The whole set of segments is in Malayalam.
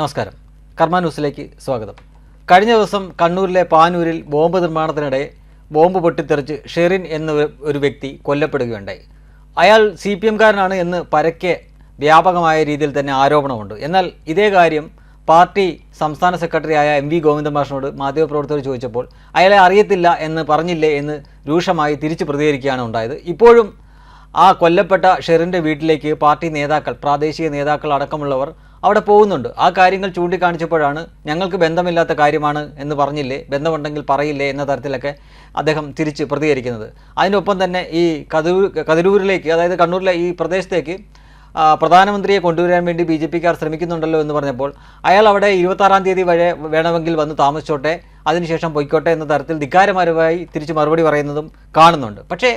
നമസ്കാരം. കർമ്മ ന്യൂസിലേക്ക് സ്വാഗതം. കഴിഞ്ഞ ദിവസം കണ്ണൂരിലെ പാനൂരിൽ ബോംബ് നിർമ്മാണത്തിനിടെ ബോംബ് പൊട്ടിത്തെറിച്ച് ഷെറിൻ എന്ന ഒരു- വ്യക്തി കൊല്ലപ്പെടുകയുണ്ടായി. അയാൾ സി പി എംകാരനാണ് എന്ന് പരക്കെ വ്യാപകമായ രീതിയിൽ തന്നെ ആരോപണമുണ്ട്. എന്നാൽ ഇതേ കാര്യം പാർട്ടി സംസ്ഥാന സെക്രട്ടറി ആയ എം വി ഗോവിന്ദമാഷിനോട് മാധ്യമപ്രവർത്തകർ ചോദിച്ചപ്പോൾ അയാളെ അറിയത്തില്ല എന്ന് പറഞ്ഞില്ലേ എന്ന് രൂക്ഷമായി തിരിച്ചു പ്രതികരിക്കുകയാണ് ഉണ്ടായത്. ഇപ്പോഴും ആ കൊല്ലപ്പെട്ട ഷെറിന്റെ വീട്ടിലേക്ക് പാർട്ടി നേതാക്കൾ പ്രാദേശിക നേതാക്കൾ അടക്കമുള്ളവർ അവിടെ പോകുന്നുണ്ട്. ആ കാര്യങ്ങൾ ചൂണ്ടിക്കാണിച്ചപ്പോഴാണ് ഞങ്ങൾക്ക് ബന്ധമില്ലാത്ത കാര്യമാണ് എന്ന് പറഞ്ഞില്ലേ ബന്ധമുണ്ടെങ്കിൽ പറയില്ലേ എന്ന തരത്തിലൊക്കെ അദ്ദേഹം തിരിച്ച് പ്രതികരിക്കുന്നത്. അതിനൊപ്പം തന്നെ ഈ കതിരൂർ കതിരൂരിലേക്ക് അതായത് കണ്ണൂരിലെ ഈ പ്രദേശത്തേക്ക് പ്രധാനമന്ത്രിയെ കൊണ്ടുവരാൻ വേണ്ടി ബി ജെ പിക്കാർ ശ്രമിക്കുന്നുണ്ടല്ലോ എന്ന് പറഞ്ഞപ്പോൾ അയാൾ അവിടെ ഇരുപത്താറാം തീയതി വരെ വേണമെങ്കിൽ വന്ന് താമസിച്ചോട്ടെ അതിനുശേഷം പൊയ്ക്കോട്ടെ എന്ന തരത്തിൽ ധിക്കാരമാരുമായി തിരിച്ച് മറുപടി പറയുന്നതും കാണുന്നുണ്ട്. പക്ഷേ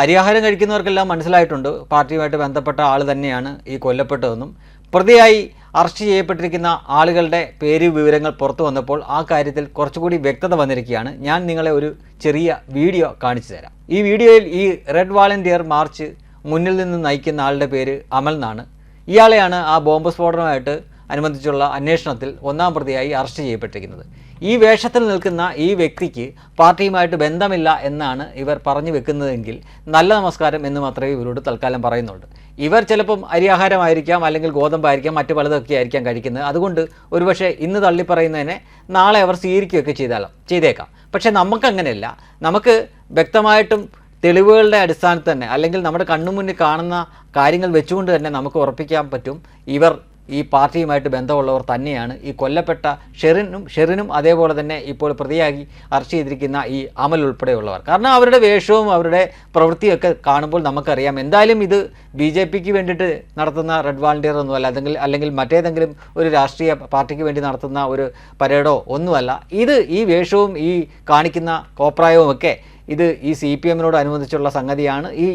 അരിയാഹാരം കഴിക്കുന്നവർക്കെല്ലാം മനസ്സിലായിട്ടുണ്ട്. പാർട്ടിയുമായിട്ട് ബന്ധപ്പെട്ട ആൾ തന്നെയാണ് ഈ കൊല്ലപ്പെട്ടതെന്നും പ്രതിയായി അറസ്റ്റ് ചെയ്യപ്പെട്ടിരിക്കുന്ന ആളുകളുടെ പേര് വിവരങ്ങൾ പുറത്തു വന്നപ്പോൾ ആ കാര്യത്തിൽ കുറച്ചുകൂടി വ്യക്തത വന്നിരിക്കുകയാണ്. ഞാൻ നിങ്ങളെ ഒരു ചെറിയ വീഡിയോ കാണിച്ചു തരാം. ഈ വീഡിയോയിൽ ഈ റെഡ് വാളണ്ടിയർ മാർച്ച് മുന്നിൽ നിന്ന് നയിക്കുന്ന ആളുടെ പേര് അമൽ എന്നാണ്. ഇയാളെയാണ് ആ ബോംബ് സ്ഫോടനമായിട്ട് അനുബന്ധിച്ചുള്ള അന്വേഷണത്തിൽ ഒന്നാം പ്രതിയായി അറസ്റ്റ് ചെയ്യപ്പെട്ടിരിക്കുന്നത്. ഈ വേഷത്തിൽ നിൽക്കുന്ന ഈ വ്യക്തിക്ക് പാർട്ടിയുമായിട്ട് ബന്ധമില്ല എന്നാണ് ഇവർ പറഞ്ഞു വെക്കുന്നതെങ്കിൽ നല്ല നമസ്കാരം എന്ന് മാത്രമേ ഇവരോട് തൽക്കാലം പറയുന്നുള്ളൂ. ഇവർ ചിലപ്പം അരിയാഹാരമായിരിക്കാം അല്ലെങ്കിൽ ഗോതമ്പായിരിക്കാം മറ്റു പലതൊക്കെ ആയിരിക്കാം കഴിക്കുന്നത്. അതുകൊണ്ട് ഒരുപക്ഷെ ഇന്ന് തള്ളിപ്പറയുന്നതിനെ നാളെ അവർ സ്വീകരിക്കുകയൊക്കെ ചെയ്താലും ചെയ്തേക്കാം. പക്ഷേ നമുക്കങ്ങനെയല്ല നമുക്ക് വ്യക്തമായിട്ടും തെളിവുകളുടെ അടിസ്ഥാനത്തിൽ തന്നെ അല്ലെങ്കിൽ നമ്മുടെ കണ്ണുമുന്നിൽ കാണുന്ന കാര്യങ്ങൾ വെച്ചുകൊണ്ട് തന്നെ നമുക്ക് ഉറപ്പിക്കാൻ പറ്റും. ഇവർ ഈ പാർട്ടിയുമായിട്ട് ബന്ധമുള്ളവർ തന്നെയാണ്. ഈ കൊല്ലപ്പെട്ട ഷെറിനും ഷെറിനും അതേപോലെ തന്നെ ഇപ്പോൾ പ്രതിയാക്കി അറസ്റ്റ് ചെയ്തിരിക്കുന്ന ഈ അമൽ ഉൾപ്പെടെയുള്ളവർ. കാരണം അവരുടെ വേഷവും അവരുടെ പ്രവൃത്തിയൊക്കെ കാണുമ്പോൾ നമുക്കറിയാം. എന്തായാലും ഇത് ബി ജെ പിക്ക് വേണ്ടിയിട്ട് നടത്തുന്ന റെഡ് വാളണ്ടിയർ ഒന്നുമല്ല അല്ലെങ്കിൽ അല്ലെങ്കിൽ മറ്റേതെങ്കിലും ഒരു രാഷ്ട്രീയ പാർട്ടിക്ക് വേണ്ടി നടത്തുന്ന ഒരു പരേഡോ ഒന്നുമല്ല. ഇത് ഈ വേഷവും ഈ കാണിക്കുന്ന കോപ്രായവും ഒക്കെ ഇത് ഈ സി പി എമ്മിനോട് അനുബന്ധിച്ചുള്ള സംഗതിയാണ്. ഈ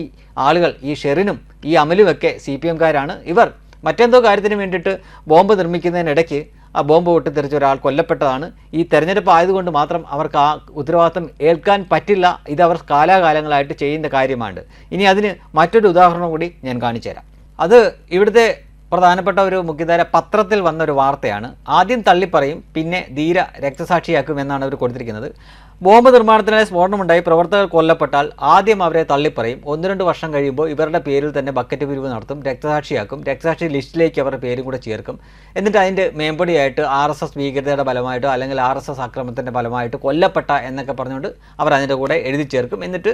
ആളുകൾ ഈ ഷെറിനും ഈ അമലുമൊക്കെ സി പി എംകാരാണ് ഇവർ മറ്റെന്തോ കാര്യത്തിന് വേണ്ടിയിട്ട് ബോംബ് നിർമ്മിക്കുന്നതിനിടയ്ക്ക് ആ ബോംബ് പൊട്ടിത്തെറിച്ച ഒരാൾ കൊല്ലപ്പെട്ടതാണ്. ഈ തെരഞ്ഞെടുപ്പ് ആയതുകൊണ്ട് മാത്രം അവർക്ക് ആ ഉത്തരവാദിത്തം ഏൽക്കാൻ പറ്റില്ല. ഇത് അവർ കാലാകാലങ്ങളായിട്ട് ചെയ്യുന്ന കാര്യമാണ്. ഇനി അതിന് മറ്റൊരു ഉദാഹരണം കൂടി ഞാൻ കാണിച്ചു തരാം. അത് ഇവിടുത്തെ പ്രധാനപ്പെട്ട ഒരു മുഖ്യധാര പത്രത്തിൽ വന്ന ഒരു വാർത്തയാണ്. ആദ്യം തള്ളിപ്പറയും പിന്നെ ധീര രക്തസാക്ഷിയാക്കും എന്നാണ് അവർ കൊടുത്തിരിക്കുന്നത്. ബോംബ് നിർമ്മാണത്തിനായി സ്ഫോടനമുണ്ടായി. പ്രവർത്തകർ കൊല്ലപ്പെട്ടാൽ ആദ്യം അവരെ തള്ളിപ്പറയും. ഒന്ന് രണ്ട് വർഷം കഴിയുമ്പോൾ ഇവരുടെ പേരിൽ തന്നെ ബക്കറ്റ് പിരിവ് നടത്തും. രക്തസാക്ഷിയാക്കും. രക്തസാക്ഷി ലിസ്റ്റിലേക്ക് അവരുടെ പേരും കൂടെ ചേർക്കും. എന്നിട്ട് അതിന്റെ മേമ്പടിയായിട്ട് ആർ എസ് എസ് ഭീകരതയുടെ ഫലമായിട്ടോ അല്ലെങ്കിൽ ആർ എസ് എസ് ആക്രമണത്തിന്റെ ഫലമായിട്ട് കൊല്ലപ്പെട്ട എന്നൊക്കെ പറഞ്ഞുകൊണ്ട് അവർ അതിന്റെ കൂടെ എഴുതി ചേർക്കും. എന്നിട്ട്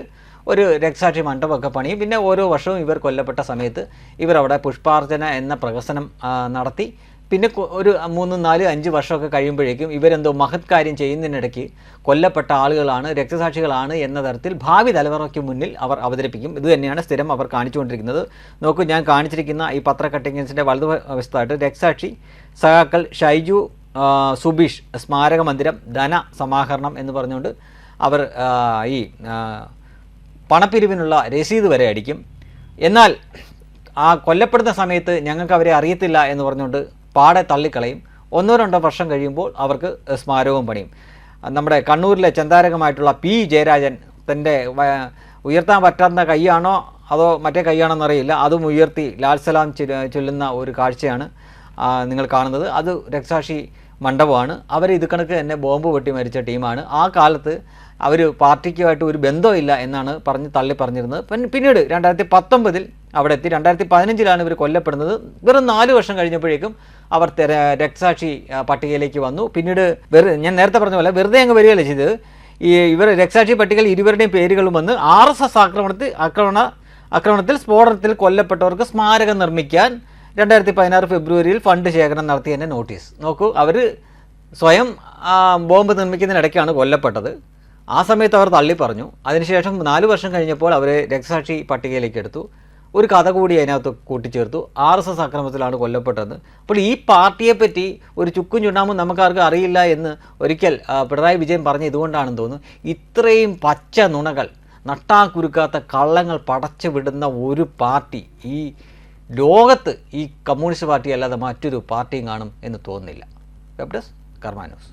ഒരു രക്തസാക്ഷി മണ്ഡപമൊക്കെ പണിയും. പിന്നെ ഓരോ വർഷവും ഇവർ കൊല്ലപ്പെട്ട സമയത്ത് ഇവർ അവിടെ പുഷ്പാർച്ചന എന്ന പ്രഹസനം നടത്തി. പിന്നെ ഒരു മൂന്ന് നാല് അഞ്ച് വർഷമൊക്കെ കഴിയുമ്പോഴേക്കും ഇവരെന്തോ മഹത് കാര്യം ചെയ്യുന്നതിനിടയ്ക്ക് കൊല്ലപ്പെട്ട ആളുകളാണ് രക്തസാക്ഷികളാണ് എന്ന തരത്തിൽ ഭാവി തലമുറയ്ക്ക് മുന്നിൽ അവർ അവതരിപ്പിക്കും. ഇത് തന്നെയാണ് സ്ഥിരം അവർ കാണിച്ചുകൊണ്ടിരിക്കുന്നത്. നോക്കൂ ഞാൻ കാണിച്ചിരിക്കുന്ന ഈ പത്ര കട്ടിങ്സിന്റെ വലതുവശത്തായിട്ട് രക്തസാക്ഷി സഖാക്കൾ ഷൈജു സുബീഷ് സ്മാരക മന്ദിരം ധന സമാഹരണം എന്ന് പറഞ്ഞുകൊണ്ട് അവർ ഈ പണപ്പിരിവിനുള്ള രസീത് വരെ അടിക്കും. എന്നാൽ ആ കൊല്ലപ്പെടുന്ന സമയത്ത് ഞങ്ങൾക്ക് അവരെ അറിയത്തില്ല എന്ന് പറഞ്ഞുകൊണ്ട് പാടെ തള്ളിക്കളയും. ഒന്നോ രണ്ടോ വർഷം കഴിയുമ്പോൾ അവർക്ക് സ്മാരകവും പണിയും. നമ്മുടെ കണ്ണൂരിലെ ചന്താരകമായിട്ടുള്ള പി ജയരാജൻ തന്റെ ഉയർത്താൻ പറ്റാത്ത കൈയാണോ അതോ മറ്റേ കൈയാണോ എന്നറിയില്ല അതും ഉയർത്തി ലാൽ സലാം ചൊല്ലുന്ന ഒരു കാഴ്ചയാണ് നിങ്ങൾ കാണുന്നത്. അത് രക്തസാക്ഷി മണ്ഡപമാണ്. അവർ ഇത് കണക്ക് തന്നെ ബോംബ് പൊട്ടി മരിച്ച ടീമാണ്. ആ കാലത്ത് അവർ പാർട്ടിക്കുമായിട്ട് ഒരു ബന്ധമില്ല എന്നാണ് പറഞ്ഞ് തള്ളി പറഞ്ഞിരുന്നത്. പിന്നീട് രണ്ടായിരത്തി പത്തൊമ്പതിൽ അവിടെ എത്തി. രണ്ടായിരത്തി പതിനഞ്ചിലാണ് ഇവർ കൊല്ലപ്പെടുന്നത്. വെറും നാല് വർഷം കഴിഞ്ഞപ്പോഴേക്കും അവർ രക്തസാക്ഷി പട്ടികയിലേക്ക് വന്നു. പിന്നീട് വെറുതെ ഞാൻ നേരത്തെ പറഞ്ഞ പോലെ വെറുതെ അങ്ങ് വരികയല്ല ചെയ്തത്. ഈ ഇവർ രക്തസാക്ഷി പട്ടികയിൽ ഇരുവരുടെയും പേരുകളും വന്ന് ആർ എസ് എസ് ആക്രമണത്തിൽ ആക്രമണ ആക്രമണത്തിൽ സ്ഫോടനത്തിൽ കൊല്ലപ്പെട്ടവർക്ക് സ്മാരകം നിർമ്മിക്കാൻ രണ്ടായിരത്തി പതിനാറ് ഫെബ്രുവരിയിൽ ഫണ്ട് ശേഖരണം നടത്തിയതിന്റെ നോട്ടീസ്. നോക്കൂ അവർ സ്വയം ബോംബ് നിർമ്മിക്കുന്നതിനിടയ്ക്കാണ് കൊല്ലപ്പെട്ടത്. ആ സമയത്ത് അവർ തള്ളി പറഞ്ഞു. അതിനുശേഷം നാല് വർഷം കഴിഞ്ഞപ്പോൾ അവരെ രക്തസാക്ഷി പട്ടികയിലേക്ക് എടുത്തു. ഒരു കഥ കൂടി അതിനകത്ത് കൂട്ടിച്ചേർത്തു. ആർ എസ് എസ് അക്രമത്തിലാണ് കൊല്ലപ്പെട്ടത്. അപ്പോൾ ഈ പാർട്ടിയെപ്പറ്റി ഒരു ചുക്കും ചുണ്ണാമും നമുക്കാർക്കും അറിയില്ല എന്ന് ഒരിക്കൽ പിണറായി വിജയൻ പറഞ്ഞ ഇതുകൊണ്ടാണെന്ന് തോന്നുന്നു. ഇത്രയും പച്ച നുണകൾ നട്ടാക്കുരുക്കാത്ത കള്ളങ്ങൾ പടച്ചു വിടുന്ന ഒരു പാർട്ടി ഈ ലോകത്ത് ഈ കമ്മ്യൂണിസ്റ്റ് പാർട്ടി അല്ലാതെ മറ്റൊരു പാർട്ടിയും കാണും എന്ന് തോന്നുന്നില്ല. Web desk Karma news.